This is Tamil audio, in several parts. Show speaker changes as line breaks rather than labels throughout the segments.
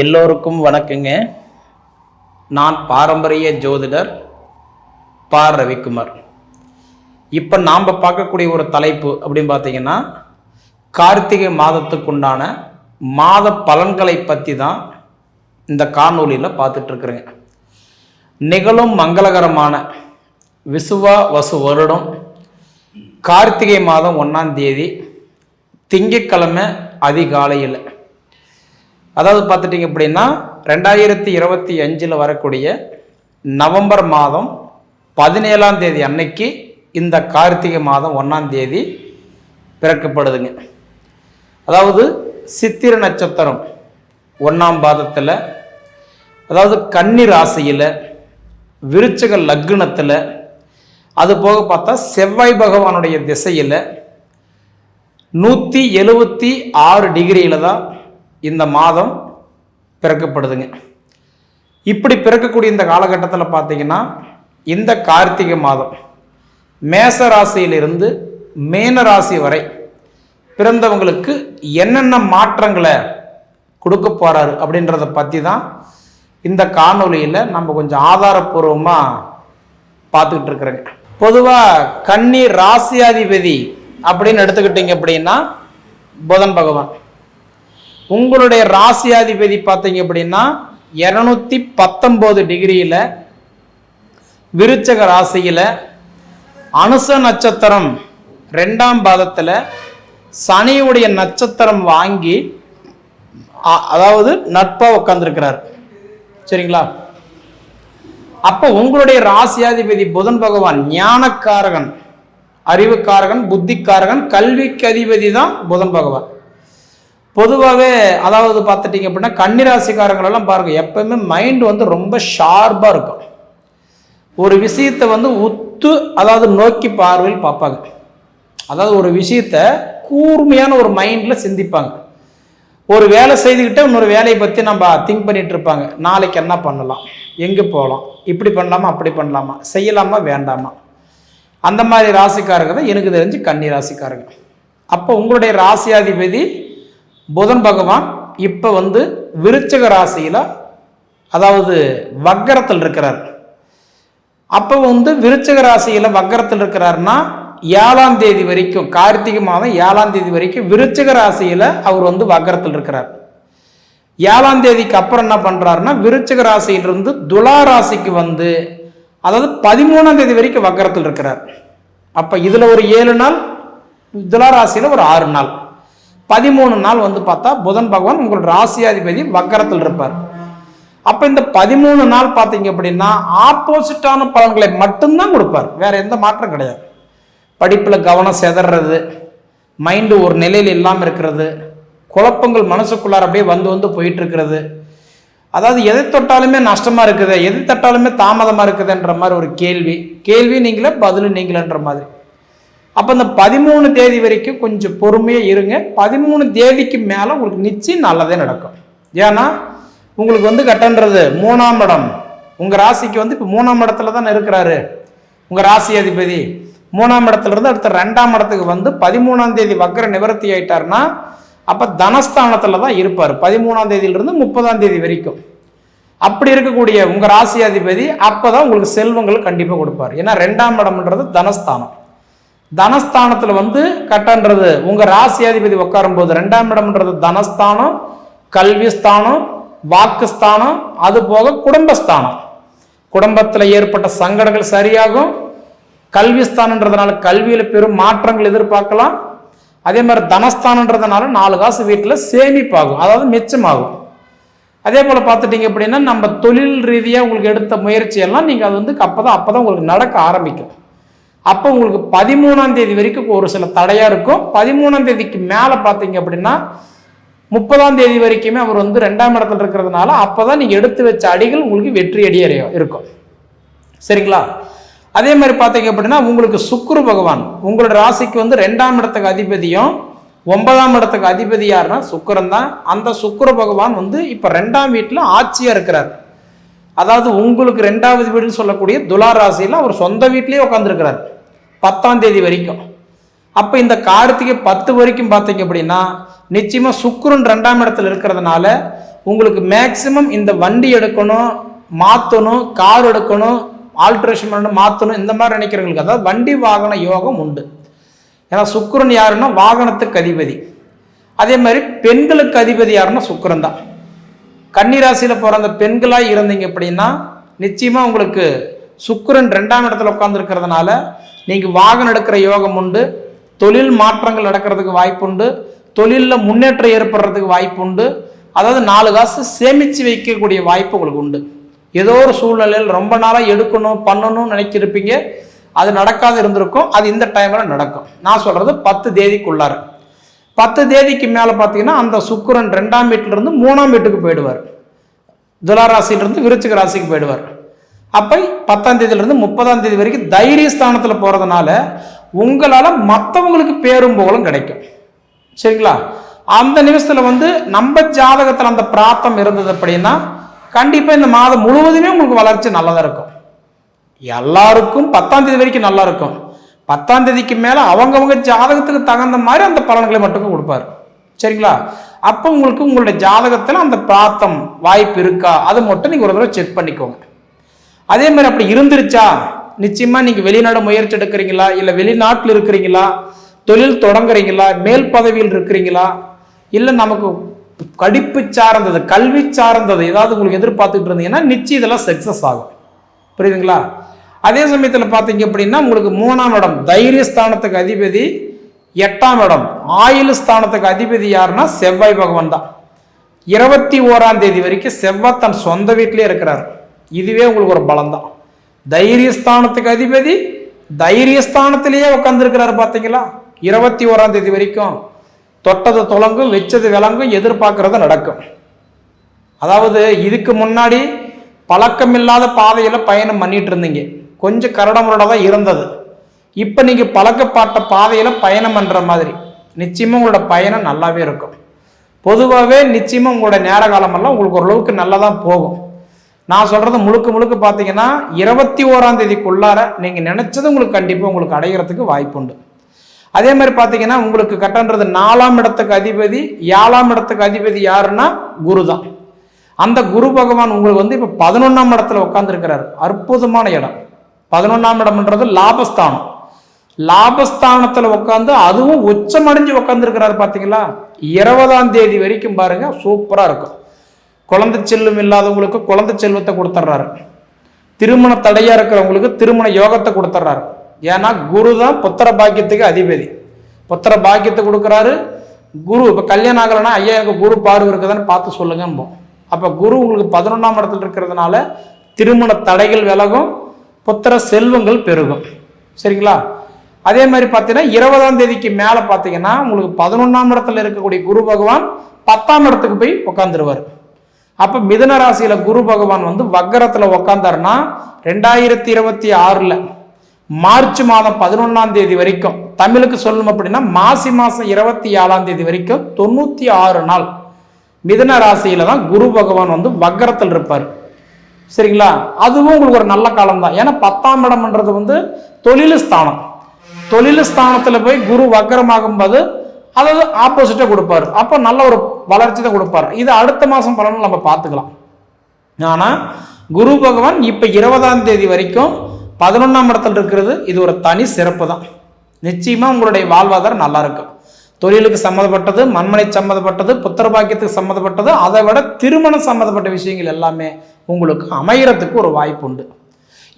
எல்லோருக்கும் வணக்கங்க. நான் பாரம்பரிய ஜோதிடர் பா ரவிக்குமார். இப்போ நாம் பார்க்கக்கூடிய ஒரு தலைப்பு அப்படின்னு பார்த்தீங்கன்னா கார்த்திகை மாதத்துக்குண்டான மாத பலன்களை பற்றி தான் இந்த காணொலியில் பார்த்துட்ருக்குறேங்க. நிகழும் மங்களகரமான விசுவா வசு வருடம் கார்த்திகை மாதம் ஒன்றாம் தேதி திங்கட்கிழமை அதிகாலையில். அதாவது பார்த்துட்டிங்க அப்படின்னா ரெண்டாயிரத்தி இருபத்தி அஞ்சில் வரக்கூடிய நவம்பர் மாதம் பதினேழாம் தேதி அன்னைக்கு இந்த கார்த்திகை மாதம் ஒன்றாம் தேதி பிறக்கப்படுதுங்க. அதாவது சித்திர நட்சத்திரம் ஒன்றாம் பாதத்தில் அதாவது கன்னி ராசியில் விருச்சக லக்னத்தில் அது போக பார்த்தா செவ்வாய் பகவானுடைய திசையில் நூற்றி எழுபத்தி ஆறு டிகிரியில் தான் இந்த மாதம் பிறக்கப்படுதுங்க. இப்படி பிறக்கக்கூடிய இந்த காலகட்டத்தில் பார்த்தீங்கன்னா இந்த கார்த்திகை மாதம் மேச ராசியிலிருந்து மேன ராசி வரை பிறந்தவங்களுக்கு என்னென்ன மாற்றங்களை கொடுக்க போகிறாரு அப்படின்றத பற்றி தான் இந்த காணொளியில் நம்ம கொஞ்சம் ஆதாரப்பூர்வமாக பார்த்துக்கிட்டு இருக்கிறேங்க. பொதுவாக கன்னி ராசியாதிபதி அப்படின்னு எடுத்துக்கிட்டீங்க அப்படின்னா புதன் பகவான். உங்களுடைய ராசியாதிபதி பார்த்தீங்க அப்படின்னா இரநூத்தி பத்தொம்போது டிகிரியில் விருச்சக ராசியில் அனுச நட்சத்திரம் ரெண்டாம் பாதத்தில் சனியுடைய நட்சத்திரம் வாங்கி அ- அதாவது நட்பாக உட்காந்துருக்கிறார் சரிங்களா? அப்போ உங்களுடைய ராசியாதிபதி புதன் பகவான் ஞானக்காரகன் அறிவுக்காரகன் புத்திக்காரகன் கல்விக்கு அதிபதி தான் புதன் பகவான். பொதுவாகவே அதாவது பார்த்துட்டிங்க அப்படின்னா கன்னிராசிக்காரங்களெல்லாம் பாருங்கள் எப்பவுமே மைண்ட் வந்து ரொம்ப ஷார்ப்பாக இருக்கும். ஒரு விஷயத்தை வந்து உத்து அதாவது நோக்கி பார்வையில் பார்ப்பாங்க. அதாவது ஒரு விஷயத்த கூர்மையான ஒரு மைண்டில் சிந்திப்பாங்க. ஒரு வேலை செய்துக்கிட்டே இன்னொரு வேலையை பற்றி நம்ம திங்க் பண்ணிகிட்டு இருப்பாங்க. நாளைக்கு என்ன பண்ணலாம்? எங்கே போகலாம்? இப்படி பண்ணலாமா? அப்படி பண்ணலாமா? செய்யலாமா? வேண்டாமா? அந்த மாதிரி ராசிக்காரங்க தான் எனக்கு தெரிஞ்சு கன்னி ராசிக்காரங்க அப்போ உங்களுடைய ராசியாதிபதி புதன் பகவான் இப்போ வந்து விருச்சக ராசியில் அதாவது வக்கரத்தில் இருக்கிறார். அப்போ வந்து விருச்சக ராசியில் வக்கரத்தில் இருக்கிறாருன்னா ஏழாம் தேதி வரைக்கும் கார்த்திகை மாதம் ஏழாம் தேதி வரைக்கும் விருச்சக ராசியில் அவர் வந்து வக்கரத்தில் இருக்கிறார். ஏழாம் தேதிக்கு அப்புறம் என்ன பண்ணுறாருன்னா விருச்சக ராசியிலிருந்து துலா ராசிக்கு வந்து அதாவது பதிமூணாம் தேதி வரைக்கும் வக்கரத்தில் இருக்கிறார். அப்போ இதில் ஒரு ஏழு நாள் துலா ராசியில் ஒரு ஆறு நாள். பதிமூணு நாள் வந்து பார்த்தா புதன் பகவான் உங்களோட ராசியாதிபதி வக்கரத்தில் இருப்பார். அப்போ இந்த பதிமூணு நாள் பார்த்தீங்க அப்படின்னா ஆப்போசிட்டான பலன்களை மட்டும்தான் கொடுப்பார். வேற எந்த மாற்றம் கிடையாது. படிப்பில் கவனம் செதறது மைண்டு ஒரு நிலையில் இல்லாமல் இருக்கிறது குழப்பங்கள் மனசுக்குள்ளார அப்படியே வந்து வந்து போயிட்டு இருக்கிறது அதாவது எதை தொட்டாலுமே நஷ்டமாக இருக்குது எது தொட்டாலுமே தாமதமாக இருக்குதுன்ற மாதிரி ஒரு கேள்வி. கேள்வி நீங்களே பதில் நீங்களேன்ற மாதிரி. அப்போ இந்த பதிமூணு தேதி வரைக்கும் கொஞ்சம் பொறுமையாக இருங்க. பதிமூணு தேதிக்கு மேலே உங்களுக்கு நிச்சயம் நல்லதே நடக்கும். ஏன்னா உங்களுக்கு வந்து கட்டன்றது மூணாம் இடம். உங்கள் ராசிக்கு வந்து இப்போ மூணாம் இடத்துல தான் இருக்கிறாரு. உங்கள் ராசி அதிபதி. மூணாம் இடத்துலேருந்து அடுத்த ரெண்டாம் இடத்துக்கு வந்து பதிமூணாம் தேதி வக்கர நிவர்த்தி ஆயிட்டாருன்னா அப்போ தனஸ்தானத்தில் தான் இருப்பார். பதிமூணாம் தேதியிலிருந்து முப்பதாம் தேதி வரைக்கும். அப்படி இருக்கக்கூடிய உங்கள் ராசி அதிபதி அப்போ தான் உங்களுக்கு செல்வங்கள் கண்டிப்பாக கொடுப்பார். ஏன்னா ரெண்டாம் இடம்ன்றது தனஸ்தானம். தனஸ்தானத்தில் வந்து கட்டன்றது. உங்கள் ராசி அதிபதி ரெண்டாம் இடம்ன்றது தனஸ்தானம் கல்விஸ்தானம் வாக்குஸ்தானம் அது போக குடும்பஸ்தானம். குடும்பத்தில் ஏற்பட்ட சங்கடங்கள் சரியாகும். கல்வி கல்வியில் பெரும் மாற்றங்கள் எதிர்பார்க்கலாம். அதே மாதிரி தனஸ்தானன்றதுனால நாலு காசு வீட்டில் சேமிப்பாகும். அதாவது மிச்சமாகும். அதே போல் பார்த்துட்டீங்க அப்படின்னா நம்ம தொழில் ரீதியாக உங்களுக்கு எடுத்த முயற்சியெல்லாம் நீங்கள் அது வந்து அப்போ தான் அப்போ தான் உங்களுக்கு நடக்க ஆரம்பிக்கும். அப்போ உங்களுக்கு பதிமூணாம் தேதி வரைக்கும் ஒரு சில தடையாக இருக்கும். பதிமூணாம் தேதிக்கு மேலே பார்த்தீங்க அப்படின்னா முப்பதாம் தேதி வரைக்குமே அவர் வந்து ரெண்டாம் இடத்துல இருக்கிறதுனால அப்போ தான் நீங்கள் எடுத்து வச்ச அடிகள் உங்களுக்கு வெற்றி அடியாக இருக்கும். சரிங்களா? அதே மாதிரி பார்த்தீங்க அப்படின்னா உங்களுக்கு சுக்குரு பகவான் உங்களோட ராசிக்கு வந்து ரெண்டாம் இடத்துக்கு அதிபதியும் ஒன்பதாம் இடத்துக்கு அதிபதி யாருன்னா சுக்கரன் தான். அந்த சுக்கர பகவான் வந்து இப்போ ரெண்டாம் வீட்டில் ஆட்சியாக இருக்கிறார். அதாவது உங்களுக்கு ரெண்டாவது வீடுன்னு சொல்லக்கூடிய துலா ராசியில் அவர் சொந்த வீட்டிலேயே உட்காந்துருக்கிறார் பத்தாம் தேதி வரைக்கும். அப்போ இந்த கார்த்திகை பத்து வரைக்கும் பார்த்தீங்க அப்படின்னா நிச்சயமாக சுக்கிரன் ரெண்டாம் இடத்துல இருக்கிறதுனால உங்களுக்கு மேக்சிமம் இந்த வண்டி எடுக்கணும் மாற்றணும் கார் எடுக்கணும் ஆல்ட்ரேஷன் பண்ணணும் மாற்றணும் இந்த மாதிரி நினைக்கிறவங்களுக்கு அதாவது வண்டி வாகன யோகம் உண்டு. ஏன்னா சுக்கிரன் யாருன்னா வாகனத்துக்கு அதிபதி. அதே மாதிரி பெண்களுக்கு அதிபதி யாருன்னா சுக்கிரன் தான். கன்னிராசியில் பிறந்த பெண்களாக இருந்தீங்க அப்படின்னா நிச்சயமாக உங்களுக்கு சுக்கரன் ரெண்டாம் இடத்துல உட்காந்துருக்கிறதுனால நீங்கள் வாகனம் எடுக்கிற யோகம் உண்டு தொழில் மாற்றங்கள் நடக்கிறதுக்கு வாய்ப்புண்டு தொழிலில் முன்னேற்றம் ஏற்படுறதுக்கு வாய்ப்புண்டு அதாவது நாலு காசு சேமித்து வைக்கக்கூடிய வாய்ப்பு உங்களுக்கு உண்டு. ஏதோ ஒரு சூழ்நிலையில் ரொம்ப நாளாக எடுக்கணும் பண்ணணும்னு நினைக்கிருப்பீங்க அது நடக்காது இருந்திருக்கும் அது இந்த டைமில் நடக்கும். நான் சொல்கிறது பத்து தேதிக்குள்ளார. பத்து தேதிக்கு மேலே பார்த்தீங்கன்னா அந்த சுக்கரன் ரெண்டாம் வீட்டிலிருந்து மூணாம் வீட்டுக்கு போயிடுவார். துலாராசிலிருந்து விருச்சிக ராசிக்கு போயிடுவார். அப்போ பத்தாம் தேதியிலிருந்து முப்பதாம் தேதி வரைக்கும் தைரிய ஸ்தானத்தில் போகிறதுனால உங்களால் மற்றவங்களுக்கு பேரும் புகழும் கிடைக்கும். சரிங்களா? அந்த நிமிஷத்தில் வந்து நம்ம ஜாதகத்தில் அந்த பிராப்தம் இருந்தது அப்படின்னா கண்டிப்பாக இந்த மாதம் முழுவதுமே உங்களுக்கு வளர்ச்சி நல்லதாக இருக்கும். எல்லாருக்கும் பத்தாம் தேதி வரைக்கும் நல்லா இருக்கும். பத்தாம் தேதிக்கு மேலே அவங்கவுங்க ஜாதகத்துக்கு தகுந்த மாதிரி அந்த பலன்களை மட்டும் கொடுப்பாரு. சரிங்களா? அப்போ உங்களுக்கு உங்களுடைய ஜாதகத்தில் அந்த பிராத்தம் வாய்ப்பு இருக்கா? அது மட்டும் நீங்கள் ஒரு தடவை செக் பண்ணிக்கோங்க. அதே மாதிரி அப்படி இருந்துருச்சா? நிச்சயமாக நீங்கள் வெளிநாடு முயற்சி எடுக்கிறீங்களா? இல்லை வெளிநாட்டில் இருக்கிறீங்களா? தொழில் தொடங்குறீங்களா? மேல் பதவியில் இருக்கிறீங்களா? இல்லை நமக்கு கடிப்பு சார்ந்தது கல்வி சார்ந்தது ஏதாவது உங்களுக்கு எதிர்பார்த்துட்டு இருந்தீங்கன்னா நிச்சயம் இதெல்லாம் சக்ஸஸ் ஆகும். புரியுதுங்களா? அதே சமயத்தில் பார்த்தீங்க அப்படின்னா உங்களுக்கு மூணாம் இடம் தைரிய ஸ்தானத்துக்கு அதிபதி எட்டாம் இடம் ஆயுள் ஸ்தானத்துக்கு அதிபதி யாருன்னா செவ்வாய் பகவான் தான். இருபத்தி ஓராம் தேதி வரைக்கும் செவ்வாய் தன் சொந்த வீட்டிலே இருக்கிறார். இதுவே உங்களுக்கு ஒரு பலம் தான். தைரியஸ்தானத்துக்கு அதிபதி தைரியஸ்தானத்திலேயே உட்காந்துருக்கிறாரு பார்த்தீங்களா இருபத்தி ஓராம் தேதி வரைக்கும் தொட்டது தொலங்கும் வச்சது விளங்கும் எதிர்பார்க்கறது நடக்கும். அதாவது இதுக்கு முன்னாடி பழக்கமில்லாத பாதையில் பயணம் பண்ணிட்டு இருந்தீங்க. கொஞ்சம் கரடமுரட தான் இருந்தது. இப்போ நீங்கள் பழக்கப்பட்ட பாதையில் பயணம் பண்ணுற மாதிரி. நிச்சயமாக உங்களோட பயணம் நல்லாவே இருக்கும். பொதுவாகவே நிச்சயமாக உங்களோட நேர காலமெல்லாம் உங்களுக்கு ஓரளவுக்கு நல்லா தான் போகும். நான் சொல்கிறது முழுக்க முழுக்க பார்த்தீங்கன்னா இருபத்தி ஓராம் தேதிக்குள்ளார நீங்கள் நினச்சது உங்களுக்கு கண்டிப்பாக உங்களுக்கு அடைகிறதுக்கு வாய்ப்புண்டு அதே மாதிரி பார்த்தீங்கன்னா உங்களுக்கு கட்டன்றது நாலாம் இடத்துக்கு அதிபதி ஏழாம் இடத்துக்கு அதிபதி யாருன்னா குரு தான் அந்த குரு பகவான் உங்களுக்கு வந்து இப்போ பதினொன்றாம் இடத்துல உட்காந்துருக்கிறார் அற்புதமான இடம். பதினொன்றாம் இடம்ன்றது லாபஸ்தானம். லாபஸ்தானத்தில் உட்காந்து அதுவும் உச்சமடைஞ்சு உட்காந்துருக்கிறாரு பார்த்தீங்களா இருபதாம் தேதி வரைக்கும் பாருங்க சூப்பராக இருக்கும். குழந்தை செல்வம் இல்லாதவங்களுக்கு குழந்தை செல்வத்தை கொடுத்துட்றாரு திருமண தடையாக இருக்கிறவங்களுக்கு திருமண யோகத்தை கொடுத்துட்றாரு ஏன்னா குரு தான் புத்திர பாக்கியத்துக்கு அதிபதி. புத்திர பாக்கியத்தை கொடுக்குறாரு. குரு இப்போ கல்யாணம் ஆகலைன்னா ஐயா எனக்கு குரு பார்வை இருக்குதான்னு பார்த்து சொல்லுங்கன்போம் அப்போ குரு உங்களுக்கு பதினொன்றாம் இடத்துல இருக்கிறதுனால திருமண தடைகள் விலகும். புத்திர செல்வங்கள் பெருகும். சரிங்களா? அதே மாதிரி பார்த்தீங்கன்னா இருபதாம் தேதிக்கு மேலே பார்த்தீங்கன்னா உங்களுக்கு பதினொன்றாம் இடத்துல இருக்கக்கூடிய குரு பகவான் பத்தாம் இடத்துக்கு போய் உட்காந்துருவார் அப்போ மிதன ராசியில் குரு பகவான் வந்து வக்கரத்தில் உட்காந்தாருன்னா ரெண்டாயிரத்தி இருபத்தி ஆறில் மார்ச் மாதம் பதினொன்றாம் தேதி வரைக்கும் தமிழுக்கு சொல்லணும் அப்படின்னா மாசி மாதம் இருபத்தி ஏழாம் தேதி வரைக்கும் தொண்ணூற்றி ஆறு நாள் மிதன ராசியில் தான் குரு பகவான் வந்து வக்கரத்தில் இருப்பார். சரிங்களா? அதுவும் உங்களுக்கு ஒரு நல்ல காலம் தான் ஏன்னா பத்தாம் இடம்ன்றது வந்து தொழில் ஸ்தானம். தொழில் ஸ்தானத்தில் போய் குரு வக்கரமாகும் போது அதாவது ஆப்போசிட்டாக கொடுப்பாரு. அப்போ நல்ல ஒரு வளர்ச்சி தான் கொடுப்பாரு. இது அடுத்த மாதம் பலனும் நம்ம பார்த்துக்கலாம். ஆனால் குரு பகவான் இப்போ இருபதாம் தேதி வரைக்கும் பதினொன்றாம் இடத்துல இருக்கிறது. இது ஒரு தனி சிறப்பு தான் நிச்சயமாக உங்களுடைய வாழ்வாதாரம் நல்லா இருக்கும். தொழிலுக்கு சம்மந்தப்பட்டது மண்மனை சம்மந்தப்பட்டது புத்திர பாக்கியத்துக்கு சம்மந்தப்பட்டது அதை விட திருமணம் சம்மந்தப்பட்ட விஷயங்கள் எல்லாமே உங்களுக்கு அமையறதுக்கு ஒரு வாய்ப்பு உண்டு.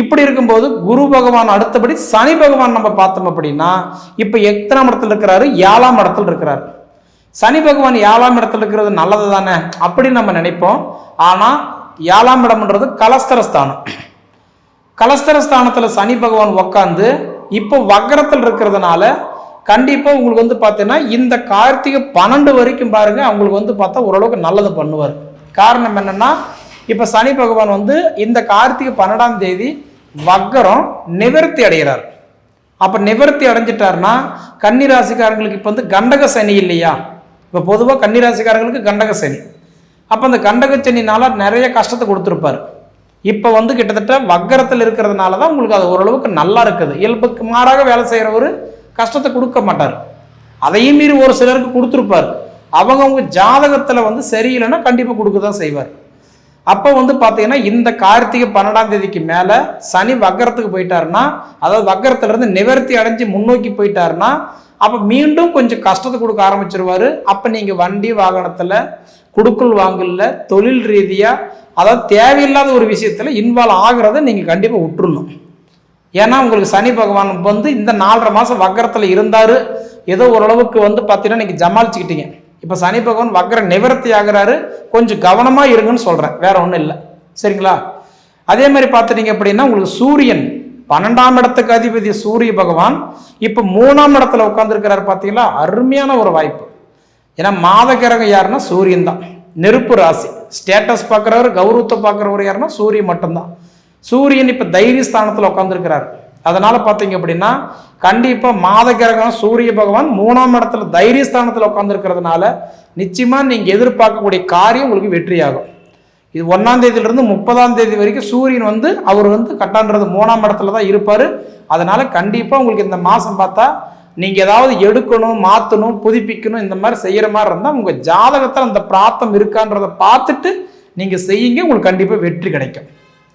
இப்படி இருக்கும்போது குரு பகவான் அடுத்தபடி சனி பகவான் நம்ம பார்த்தோம் அப்படின்னா இப்போ எத்தனாம் இடத்துல இருக்கிறாரு? ஏழாம் இடத்துல இருக்கிறாரு. சனி பகவான் ஏழாம் இடத்துல இருக்கிறது நல்லது தானே அப்படின்னு நம்ம நினைப்போம். ஆனால் ஏழாம் இடம்ன்றது கலஸ்தரஸ்தானம். கலஸ்தரஸ்தானத்தில் சனி பகவான் உக்காந்து இப்போ வக்கரத்தில் இருக்கிறதுனால கண்டிப்பாக உங்களுக்கு வந்து பார்த்தீங்கன்னா இந்த கார்த்திகை பன்னெண்டு வரைக்கும் பாருங்கள் அவங்களுக்கு வந்து பார்த்தா ஓரளவுக்கு நல்லது பண்ணுவார். காரணம் என்னென்னா இப்போ சனி பகவான் வந்து இந்த கார்த்திகை பன்னெண்டாம் தேதி வக்கரம் நிவர்த்தி அடைகிறார். அப்போ நிவர்த்தி அடைஞ்சிட்டாருன்னா கன்னிராசிக்காரங்களுக்கு இப்போ வந்து கண்டக சனி இல்லையா? இப்போ பொதுவாக கன்னிராசிக்காரங்களுக்கு கண்டக சனி. அப்போ அந்த கண்டக சனினால் நிறைய கஷ்டத்தை கொடுத்துருப்பாரு. இப்போ வந்து கிட்டத்தட்ட வக்கரத்தில் இருக்கிறதுனால தான் உங்களுக்கு அது ஓரளவுக்கு நல்லா இருக்குது. இயல்புக்கு மாறாக வேலை செய்கிறவர் கஷ்டத்தை கொடுக்க மாட்டார். அதையும் மீறி ஒரு சிலருக்கு கொடுத்துருப்பார். அவங்கவுங்க ஜாதகத்தில் வந்து சரியில்லைன்னா கண்டிப்பாக கொடுக்க தான் செய்வார். அப்போ வந்து பார்த்தீங்கன்னா இந்த கார்த்திகை பன்னெண்டாம் தேதிக்கு மேலே சனி வக்கரத்துக்கு போயிட்டாருன்னா அதாவது வக்கரத்துலேருந்து நிவர்த்தி அடைஞ்சு முன்னோக்கி போயிட்டாருன்னா அப்போ மீண்டும் கொஞ்சம் கஷ்டத்தை கொடுக்க ஆரம்பிச்சிருவாரு. அப்போ நீங்கள் வண்டி வாகனத்தில் குடுக்கல் வாங்கல தொழில் ரீதியாக அதாவது தேவையில்லாத ஒரு விஷயத்தில் இன்வால்வ் ஆகிறத நீங்கள் கண்டிப்பாக விட்டுருணும் ஏன்னா உங்களுக்கு சனி பகவான் வந்து இந்த நாலரை மாதம் வக்கரத்தில் இருந்தார். ஏதோ ஓரளவுக்கு வந்து பார்த்தீங்கன்னா நீங்கள் ஜமாளிச்சுக்கிட்டீங்க. இப்போ சனி பகவான் வக்கர நிவர்த்தி ஆகுறாரு. கொஞ்சம் கவனமாக இருங்கன்னு சொல்கிறேன் வேற ஒன்றும் இல்லை. சரிங்களா? அதே மாதிரி பார்த்துட்டீங்க அப்படின்னா உங்களுக்கு சூரியன் பன்னெண்டாம் இடத்துக்கு அதிபதி சூரிய பகவான் இப்போ மூணாம் இடத்துல உட்காந்துருக்கிறாரு பார்த்தீங்களா அருமையான ஒரு வாய்ப்பு. ஏன்னா மாத கிரகம் யாருன்னா சூரியன் தான். நெருப்பு ராசி. ஸ்டேட்டஸ் பார்க்குறவர் கௌரவத்தை பார்க்குறவர் யாருன்னா சூரியன் மட்டும்தான். சூரியன் இப்போ தைரிய ஸ்தானத்தில் உட்காந்துருக்கிறார் அதனால பார்த்தீங்க அப்படின்னா கண்டிப்பாக மாத கிரகம் சூரிய பகவான் மூணாம் இடத்துல தைரிய ஸ்தானத்தில் உட்காந்துருக்கிறதுனால நிச்சயமாக நீங்கள் எதிர்பார்க்கக்கூடிய காரியம் உங்களுக்கு வெற்றியாகும். இது ஒன்றாம் தேதியிலிருந்து முப்பதாம் தேதி வரைக்கும் சூரியன் வந்து அவர் வந்து கட்டான்றது மூணாம் இடத்துல தான் இருப்பார். அதனால கண்டிப்பாக உங்களுக்கு இந்த மாதம் பார்த்தா நீங்கள் ஏதாவது எடுக்கணும் மாற்றணும் புதுப்பிக்கணும் இந்த மாதிரி செய்கிற மாதிரி இருந்தால் உங்கள் ஜாதகத்தில் அந்த பிராத்தம் இருக்கான்றதை பார்த்துட்டு நீங்கள் செய்யுங்க உங்களுக்கு கண்டிப்பாக வெற்றி கிடைக்கும்.